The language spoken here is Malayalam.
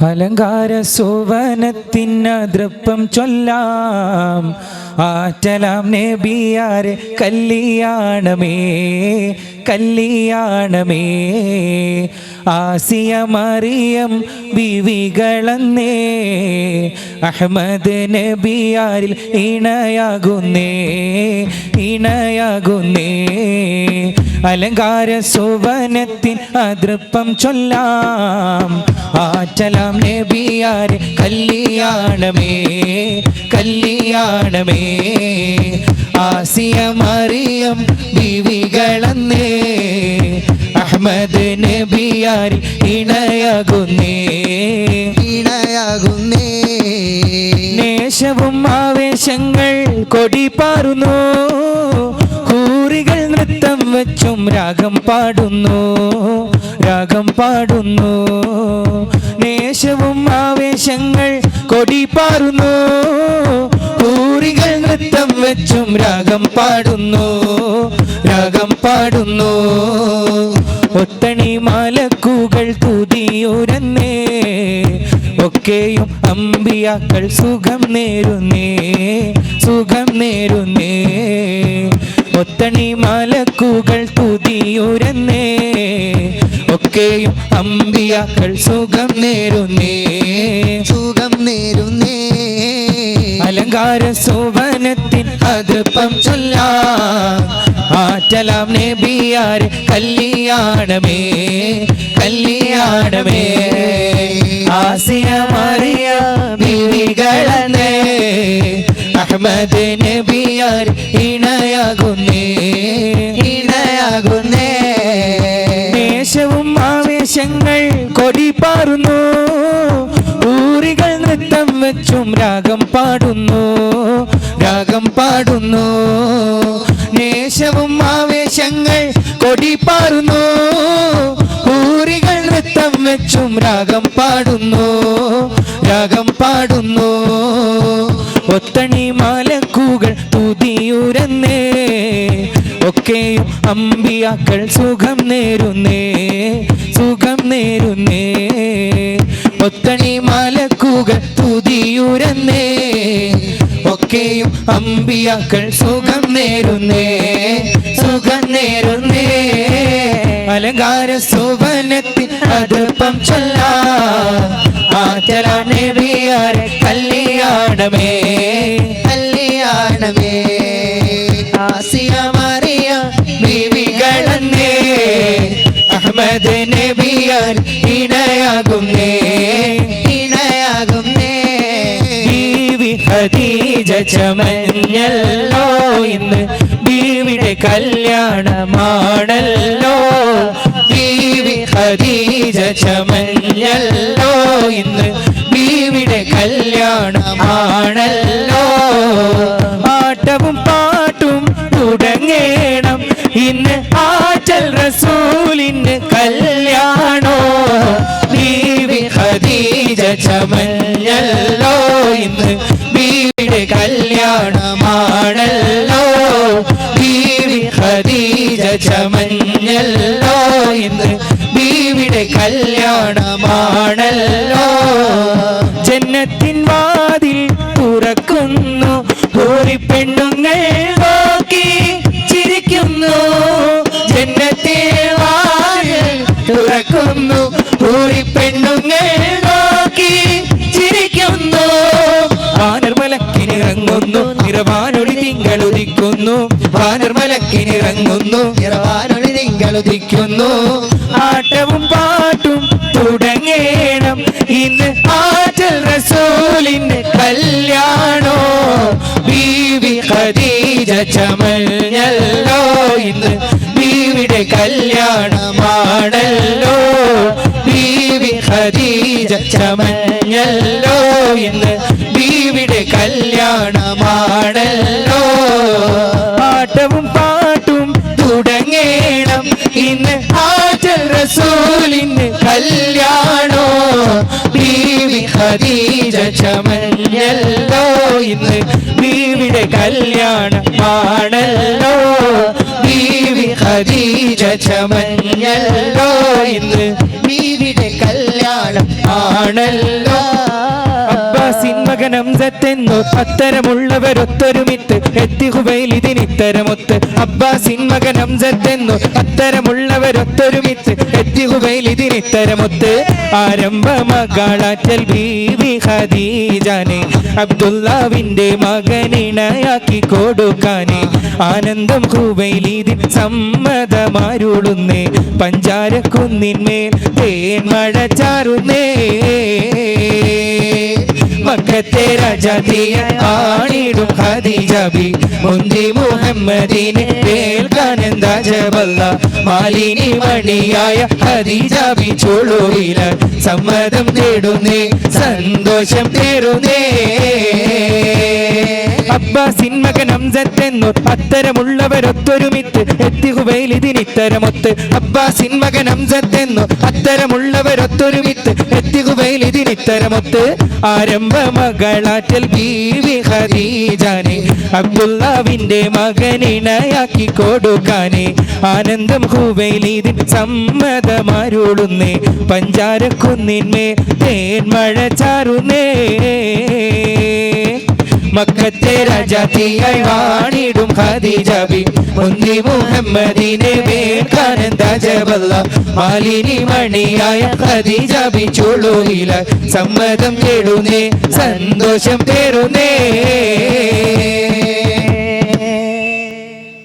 അലങ്കാര സുവനത്തിനതൃപ്പം ചൊല്ലാം. ആറ്റലാം നബിയാരെ കല്യാണമേ കല്യാണമേ. ആസിയ മറിയം വിവികളന്നേ അഹമ്മദ് നബിയാരിൽ ഇണയാകുന്നേ ഇണയാകുന്നേ. അലങ്കാര സുവനത്തിൻ അതൃപ്പം ചൊല്ലാം. ആറ്റലാം നബിയാരെ കല്യാണമേ കല്യാണമേ. ആസിയ മറിയം ബിവികളന്നേ അഹമ്മദ് നബിയാരി ഇണയാകുന്നേ. ഇണയാകുന്നേ. നേശവും ആവേശങ്ങൾ കൊടിപാറുന്നു. ഹൂറികൾ വെച്ചും രാഗം പാടുന്നു രാഗം പാടുന്നു. നേശവും ആവേശങ്ങൾ കൊടി പാറുന്നു പൂരികൾ നൃത്തം വെച്ചും രാഗം പാടുന്നു രാഗം പാടുന്നു. ഒത്തണി മാലക്കൂകൾ തുതിയുരന്നേ ഒക്കെയും അമ്പിയാക്കൾ സുഖം നേരുന്നേ സുഖം നേരുന്നേ. ഒത്തണി മാലക്കുകൾ തുതിയുരന്നേ. ഒക്കെയും അമ്പിയാക്കൾ സുഖം നേരുന്നേ. സുഖം നേരുന്നേ. അലങ്കാര സോവനത്തിൻ അതൃപ്പം ചൊല്ലാം. ആറ്റലാം നബിയാരെ കല്യാണമേ കല്യാണമേ. ആസിയ മറിയ ബിവികളന്നേ അഹമ്മദ് നബിയാർ ഇണയാകുന്നേ. ഇണയാകുന്നേ. ദേശവും ആവേശങ്ങൾ കൊടിപാറുന്നു ഊറികൾ നൃത്തം വെച്ചും രാഗം പാടുന്നു. രാഗം പാടുന്നു. ദേശവും ആവേശങ്ങൾ കൊടിപാറുന്നു ഊറികൾ നൃത്തം വെച്ചും രാഗം പാടുന്നു. രാഗം പാടുന്നു. ഒത്തണി മാലക്കുകൾ തുതിയുരന്നേ ഒക്കെയും അമ്പിയാക്കൾ സുഖം നേരുന്നേ. സുഖം നേരുന്നേ. ഒത്തണി മാലക്കുകൾ തുതിയുരന്നേ ഒക്കെയും അമ്പിയാക്കൾ സുഖം നേരുന്നേ സുഖം നേരുന്നേ. അലങ്കാര സുവനത്തിൽ അതൃപ്പം ചൊല്ല നബിയാരെ കല്യാണമേ കല്യാണമേ. ആസിയ മറിയ ബീവികളന്നേ അഹമ്മദ് നബിയാർ ഇണയാകുന്നേ. ചമഞ്ഞല്ലോ ഇന്ന് ബീവിയുടെ കല്യാണമാണല്ലോ. ബീവി ഖദീജ ചമഞ്ഞല്ലോ ഇന്ന് ബീവിയുടെ കല്യാണമാണല്ലോ. ആട്ടവും പാട്ടും തുടങ്ങേണം ഇന്ന് ആറ്റൽ റസൂലിന് കല്യാണോ? ബീവി ഖദീജ ചമഞ്ഞല്ലോ ഇന്ന് കല്യാണമാണല്ലോ. ബീവി ഖദീജ ചമഞ്ഞല്ലോ. ഇന്ന് ബീവിയുടെ കല്യാണമാണല്ലോ. ജന്നത്തിൻ വാതിൽ തുറക്കുന്നു. ഒരു പെണ്ണുങ്ങൾ നോക്കി ചിരിക്കുന്നു. ജന്നത്തിൻ വാതിൽ തുറക്കുന്നു. ഒരു പെണ്ണുങ്ങൾ വാനർമലക്കിനിറങ്ങുന്നു നിറവാനൊളി തിങ്കളുദിക്കുന്നു വാനർമലക്കിനിറങ്ങുന്നു ഇറവാനൊളി ഉദിക്കുന്നു ആട്ടവും പാട്ടും തുടങ്ങേണം. ഇന്ന് ആറ്റൽ റസൂലിന്റെ കല്യാണോ? ബീവി ഖദീജ ചമഞ്ഞല്ലോ. ഇന്ന് ബീവിയുടെ കല്യാണമാണല്ലോ. ബീവി ഖദീജ ചമഞ്ഞല്ലോ ഇന്ന് ബീവിയുടെ കല്യാണമാണല്ലോ. പാട്ടവും പാട്ടും തുടങ്ങേണം. ഇന്ന് ആചൽ റസൂലിന് കല്യാണോ? ബീവി ഖദീജ ചമഞ്ഞല്ലോ ഇന്ന് ബീവിയുടെ കല്യാണമാണല്ലോ. ബീവി ഖദീജ ചമഞ്ഞല്ലോ ഇന്ന് കല്യാണം ആണല്ലോ. അബ്ബാസിൻ മകനം ഹംസത്തെന്നു അത്തരമുള്ളവരൊത്തൊരുമിത്ത് എത്തി ഹുബൈൽ ഇതിനിത്തരമൊത്ത് അബ്ബാസിൻ മകനം തെന്നു അത്തരമുള്ളവരൊത്തൊരുമിത്ത് എത്തി ഹുബൈൽ ഇതിനിത്തരമൊത്ത് ആരംഭ മകളാറ്റൽ ബീവി ഖദീജാനെ. അബ്ദുല്ലാവിന്റെ മകനിണയാക്കി കൊടുക്കാനെ. ആനന്ദം ഹുബൈലിതിൻ സമ്മതമാരുളുന്നേ പഞ്ചാരക്കുന്നിന്മേൽ തേൻ മഴ ചാറുന്നേ മക്കത്തെ രാജാതിയ ആണിടും ഹദീജബി മുന്തി മുഹമ്മദിനെ കേൾക്കാനെന്താ ജബല്ല. മാലിനി മണിയായ ഹദീജബി ചുളുവില. സമ്മതം തേടുന്നേ സന്തോഷം തേടുന്നേ. അബ്ബാസിൻ ഹംസത്തെന്നു അത്തരമുള്ളവരൊത്തൊരുമിത്ത് എത്തിഹുബയിൽ ഇതിനിത്തരമൊത്ത് അബ്ബാസിൻ മകൻ ഹംസത്തെന്നു അത്തരമുള്ളവരൊത്തൊരുമിത്ത് എത്തിഹുബയിൽ ഇതിനിത്തരമൊത്ത് ആരംഭ മകളാറ്റൽ ബീവി ഖദീജാനെ അബ്ദുല്ലാവിന്റെ മകനിണയാക്കി കൊടുക്കാനെ ആനന്ദം ഹുബൈലിതിൻ സമ്മതമാരുളുന്നേ പഞ്ചാരക്കുന്നിന്മേ തേൻമഴ ചാറുന്നേ. മക്കത്തെ രാജാതിയായി വാണിടും ഖദീജബി മുന്തി മുഹമ്മദിനെ വേൽക്കാനന്ദ ജബല്ല. മാലിനി മണിയായ ഖദീജബി ചുളുവില സമ്മതം കേടുന്നേ സന്തോഷം തേറുന്നേ.